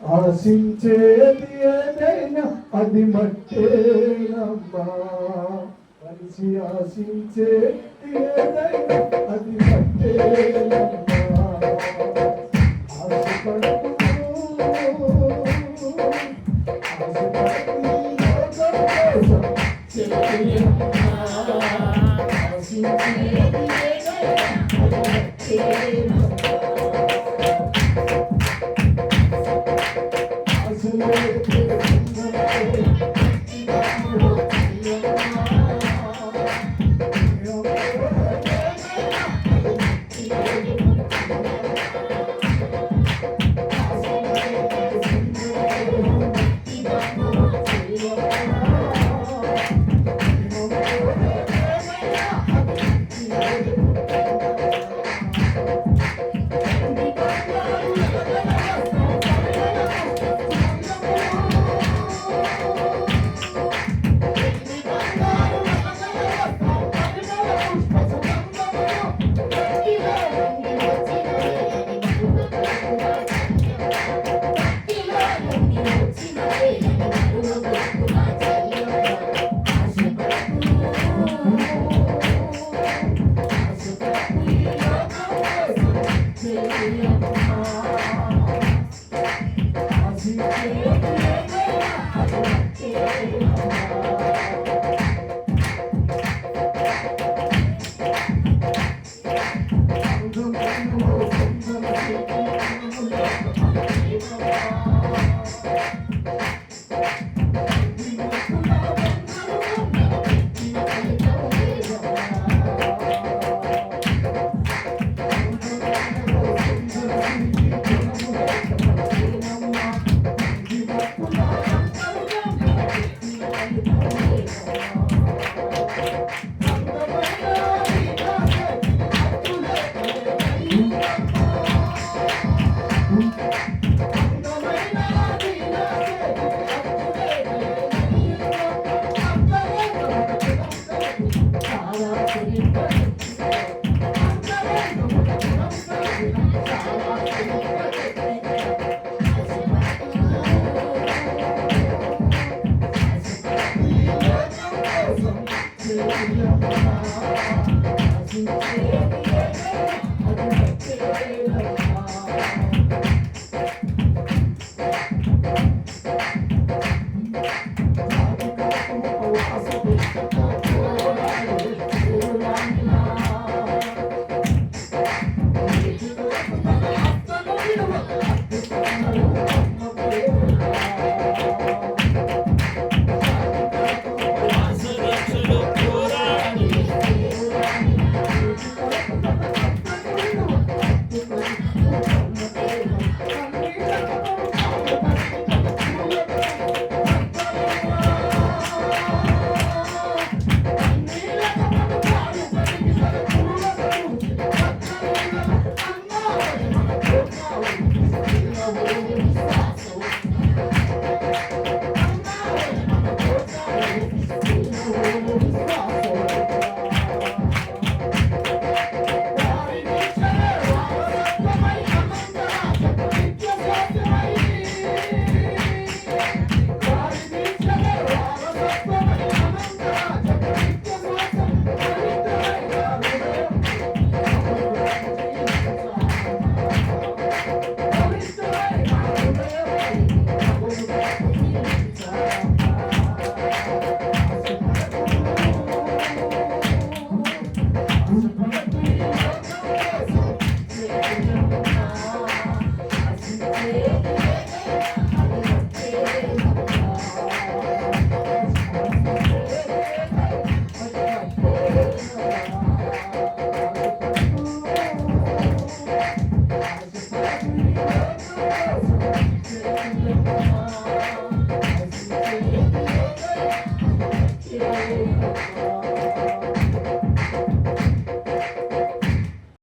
ఆశించేది ఏదైనా అది మట్టేనమ్మా మనిషి ఆశించేది ఏదైనా అది మట్టేనమ్మా ఆశపడకు ఆశపడకు ఆశించేది ఏదైనా అది మట్టేనమ్మా I'm not afraid.